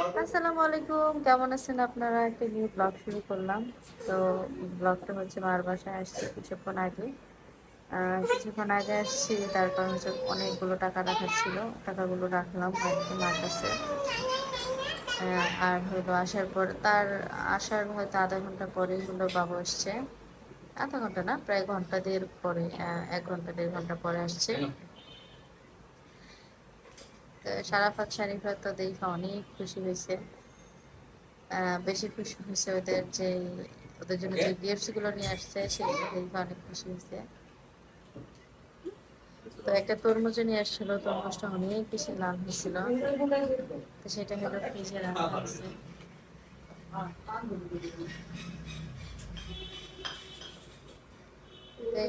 আসসালামু আলাইকুম কেমন আছেন আপনারা? একটা নিউ ব্লগ শুরু করলাম। তো ব্লগটা হচ্ছে মার বাসায় আসছি কিছুক্ষণ আগে। কিছুক্ষণ আগে আসছি তার কারণ হচ্ছে অনেকগুলো টাকা রাখার ছিল টাকাগুলো রাখলাম মার কাছে। আর হলো আসার পর তার আসার হয়তো আধা ঘণ্টা পরে হলো বাবু আসছে। আধা ঘণ্টা না, প্রায় ঘণ্টা দেড় পরে এক ঘণ্টা দেড় ঘণ্টা পরে আসছে। তো সারাফাত শারিফা তো দেখে অনেক খুশি হয়েছে। বেশি খুশি হয়েছে ওদের যে, ওদের জন্য যে গিফটসগুলো নিয়ে আসছে, সেগুলো দেখে অনেক খুশি হয়েছে। তো একটা তরমুজ নিয়ে আসছিল, তরমুজটা অনেক বেশি লাল হয়েছিল। তো সেটা হলো ফ্রিজে রাখা হয়েছে। তো এই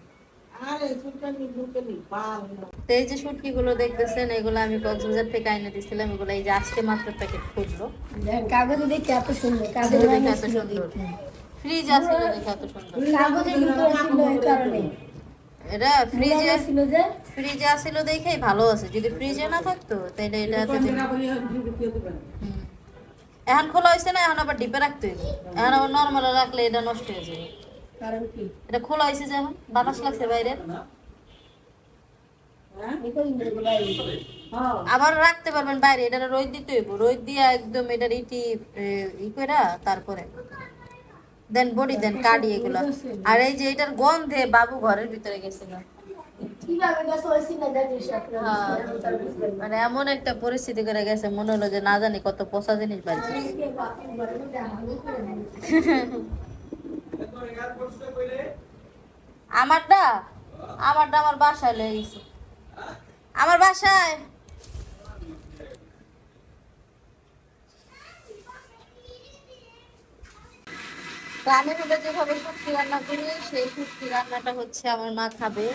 তো এই যে শুটকি গুলো দেখতেছেন এগুলো আমি কক্সবাজার থেকে আইনে দিছিলাম এগুলো এই যে আজকে মাত্র প্যাকেট খুললো কাগজে দেখে এত সুন্দর কাগজে দেখে এত সুন্দর। ফ্রিজ আসছিল দেখে এত সুন্দর। ছিল এই কারণে। এটা ফ্রিজে ছিল যে ফ্রিজে আসছিল দেখেই ভালো আছে। যদি ফ্রিজে না থাকতো তাহলে এটা। এখন খোলা হয়েছে না এখন আবার ডিপে রাখতে হইবে। এখন আবার নর্মালে রাখলে এটা নষ্ট হয়ে যাবে। কারণ কি? এটা খোলা হয়েছে যে এখন? বাতাস লাগছে বাইরে? ইন্দ্র বাইরে আবার রাখতে পারবেন বাইরে এটা রোদ দিতে হইব। রোদ দিয়ে একদম এটার ইটি ই কইরা তারপরে। দেন বডি দেন কাটি এগুলো। আর এই যে এটার গন্ধে বাবু ঘরের ভিতরে গেছিল। হ্যাঁ। মানে এমন একটা পরিস্থিতি করে গেছে মনে হলো যে না জানি কত পচা জিনিস বাড়ি কে বাপের ঘরের মধ্যে হাঙ্গি করে দিয়েছে। আমারটা? আমারটা আমার বাসায় লয়ে গেছে। আমার বাসায়? যেভাবে রান্না করি, সেই শুটকি রান্নাটা হচ্ছে আমার মা খাবে।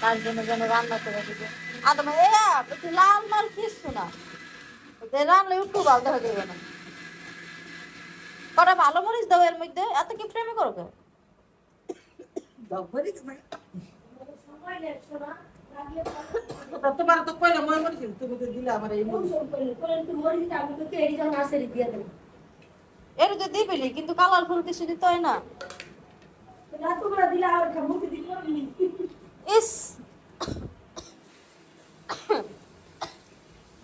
তার জন্য যেন রান্না করে দিবে। এ লাল লাল কিছু না। রান্না একটু ভালো দেখা দেবে না। কটা ভালো মরিচ দাও এর মধ্যে। এত কি প্রেমে করো কেন? তোমার তো কইলা মই মরিছি তুমি তো দিলে আমার এই মরিচ আমি তো যখন আসেরি দিয়ে দেবো এর তো দিবিলি কিন্তু কালারফুল কিছু দিতে হয় না। না তোমরা দিলে আর মুখে দিতে ইস।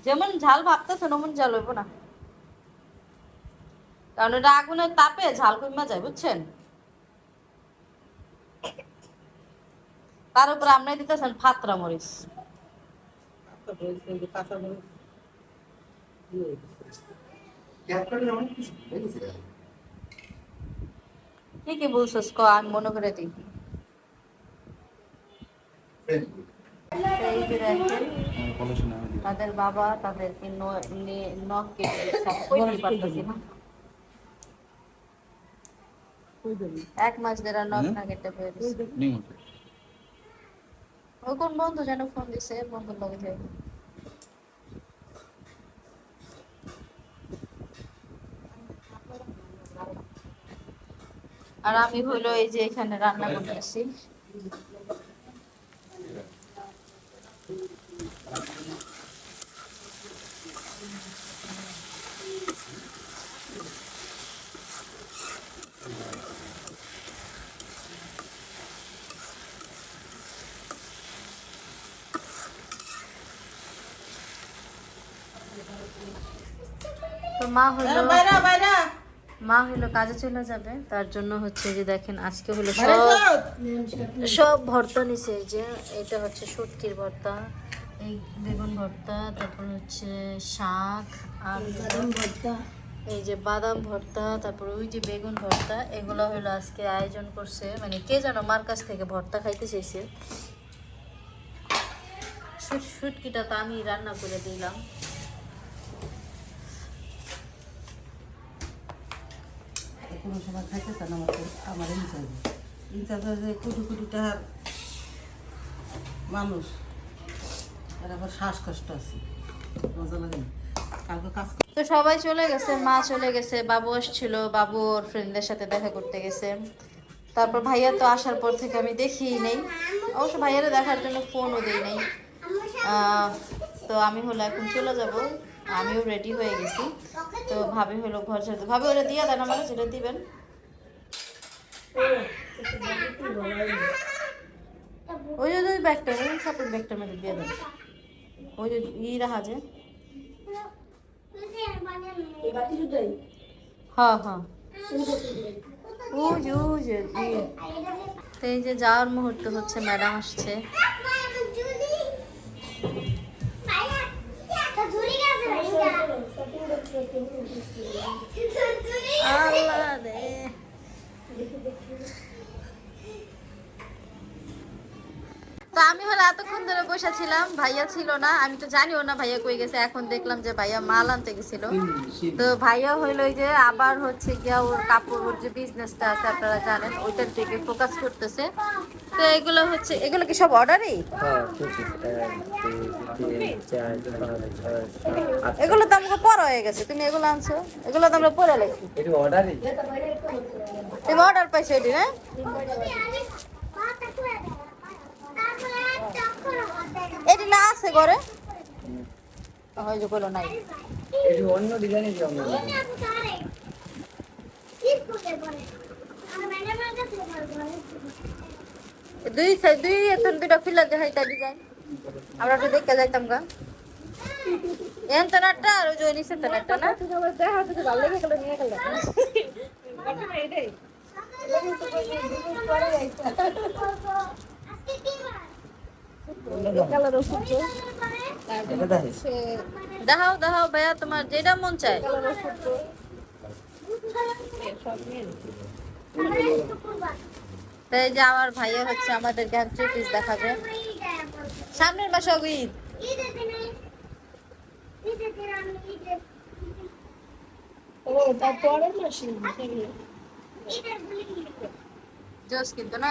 যেমন ঝাল ভাবতেছে তেমন ঝাল হইব না। কারণ এটা আগুনের তাপে ঝাল কমা যায়, বুঝছেন তার উপর আপনি দিতেছেন ফাতরা মরিচ কি কি বলছিস, ক, আমি মনে করে দিই তাদের বাবা তাদেরকে নখ কেটে। আমি পারতেছি না। এক মাস ধরে নখ না কেটে ওই কোন বন্ধু যেন ফোন দিছে বন্ধুর লগে যাই। আর আমি হইল এই যে এখানে রান্না করতেছি। মা বাইরা বাইরা। মা হইল কাজে চলে যাবে। তার জন্য হচ্ছে যে দেখেন আজকে হলো সব সব। ভর্তা নিছে। এই যে এটা হচ্ছে শুটকির ভর্তা এই বেগুন ভর্তা তারপর হচ্ছে শাক আর বাদাম ভর্তা। এই যে বাদাম ভর্তা তারপর ওই যে বেগুন ভর্তা এগুলো হলো আজকে আয়োজন করছে। মানে কে যেন মার কাছ থেকে ভর্তা খাইতে চাইছে। শুটকিটা তো আমি রান্না করে দিলাম। কোনো সময় খাইতে চান আমার আমার ইনচার্জ। ইনচার্জ যে কোটি কোটি টাকার মানুষ। এর আবার শ্বাসকষ্ট আছে। মজা লাগে। কালকে তো সবাই চলে গেছে, মা চলে গেছে, বাবু আসছিল, বাবু ওর ফ্রেন্ডদের সাথে দেখা করতে গেছে। তারপর ভাইয়া তো আসার পর থেকে আমি দেখিই নেই। অবশ্য ভাইয়ারে দেখার জন্য ফোনও দিই নেই। তো আমি হলো এখন চলে যাব। আমিও রেডি হয়ে গেছি। তো ভাবি হলো ঘর ছেড়ে ভাবি ওরা দিয়ে দেন আমার যেটা দিবেন। ওই যে, ওই ব্যাগটা, ওই কাপড় ব্যাগটার মধ্যে দিয়ে দেন। ওই যে, ই রাখা যে হ্যাঁ হ্যাঁ। ওই যে এই যে, যাওয়ার মুহূর্ত হচ্ছে ম্যাডাম আসছে। 阿拉。এতক্ষণ ধরে বসেছিলাম ভাইয়া ছিল না আমি তো জানিও না ভাইয়া কই গেছে এখন দেখলাম যে ভাইয়া মাল আনতে গেছিল। তো ভাইয়া হইল যে আবার হচ্ছে গিয়া ওর কাপড় ওর যে বিজনেসটা আছে আপনারা জানেন ওইটার দিকে ফোকাস করতেছে। তো এগুলো হচ্ছে এগুলো কি সব অর্ডারই হ্যাঁ এগুলো তো আমাকে পড়া হয়ে গেছে তুমি এগুলো আনছো? এগুলো তো আমরা পরে লাগছি এটা অর্ডারই তুমি অর্ডার পাইছো এটি না এটি না আছে ঘরে? যে বলো নাই। এটা অন্য ডিজাইনের জন্য দুই সাইড দুই এতন দুইটা খুলে দেখাই তা ডিজাইন আমরা তো দেখতে যাইতাম গা। এন তো নাটটা আর ওই যে নিচে তো নাটটা না? দেখা যদি ভালো লেগে গেল নিয়ে গেল এটাই কালার ওষুধ দেখাও দেখাও ভাইয়া তোমার যেটা মন চায়। যে আমার ভাইয়া হচ্ছে আমাদের দেখাবে। সামনের মাসে ঈদ। ও মাসি জোস কিন্তু না?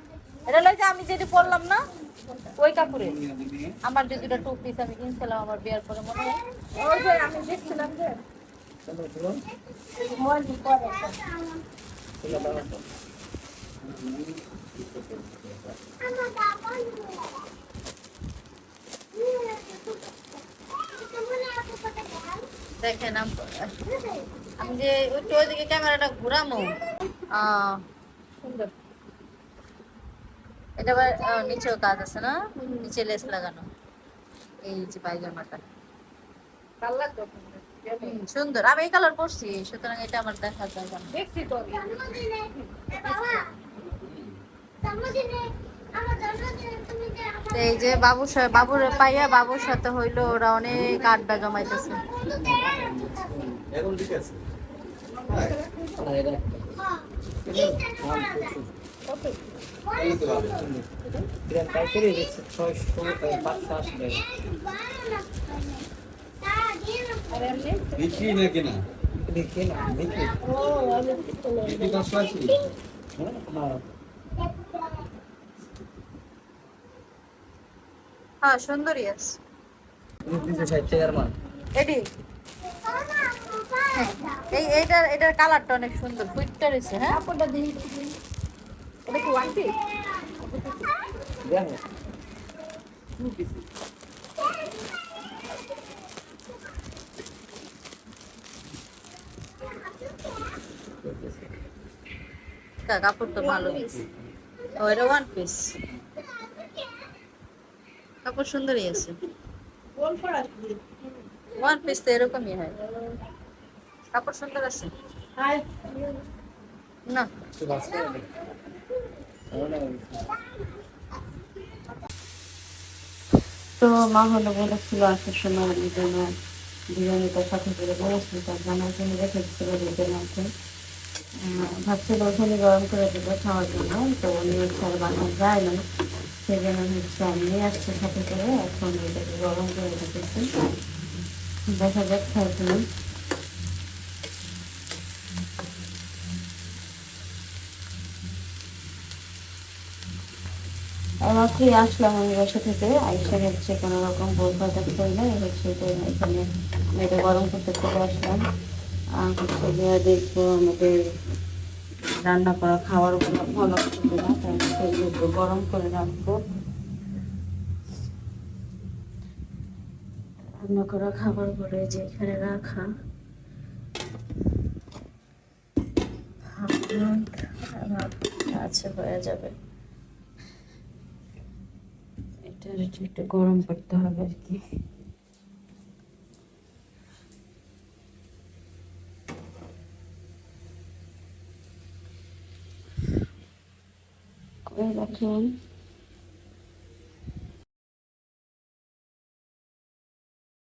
এটা লই যে, আমি যেটা পরলাম না, ওই কাপড়ে। আমার যে দুটো টু পিস আমি কিনছিলাম, আমার বিয়ার পরে মনে হয়। ওই যে আমি দেখছিলাম যে দেখেন, আম- যে একটু ওইদিকে ক্যামেরাটা ঘুরামো। সুন্দর। এটা আবার নিচেও কাজ আছে না? নিচে লেস লাগানো। এই যে পায়জামাটা। হুম, সুন্দর। আমি এই কালার পরছি সুতরাং এটা আমার। দেখছি তো। এই যে বাবুর সাথে বাবুর পাইয়া বাবুর সাথে হইল ওরা অনেক আড্ডা জমাইতেছে। আর এটা এটা হ্যাঁ সুন্দরই আছে। এটার কালারটা অনেক সুন্দর। রয়েছে হ্যাঁ? দিই এটা কি ওয়ান পিস দেখো কা- কাপড় তো ভালো ও এটা ওয়ান পিস কাপড় সুন্দরই আছে কোন পড়াচ্ছি ওয়ান পিস তো এরকমই হয় কাপড় সুন্দর আছে হাই না তো মা হলো বলেছিল আসার সময় আমি যেন বিরিয়ানিটা সাথে করে বলেছিল তার জন্য রেখে দিচ্ছিল দুধের মধ্যে। ভাবছিল ওখানে গরম করে দেবো খাওয়ার জন্য। তো উনি আর বানানো যায় না। সেই জন্য হচ্ছে আমি নিয়ে আসছি সাথে করে, এখন এটাকে গরম করে রেখেছি। দেখা যাক খাইতে আমাকেই আসলাম আমি বাসা থেকে। আইসা হচ্ছে কোনো রকম বোল বাজার করলে হচ্ছে এখানে এটা গরম করতে চলে আসলাম। হচ্ছে গিয়ে দেখব আমাদের রান্না করা খাবারগুলো ভালো করবে না, তাই সেগুলো গরম করে রাখব। রান্না করা খাবার পরে যে এখানে রাখা। আছে হয়ে যাবে। এটা একটু গরম করতে হবে আর কি। রাখলাম?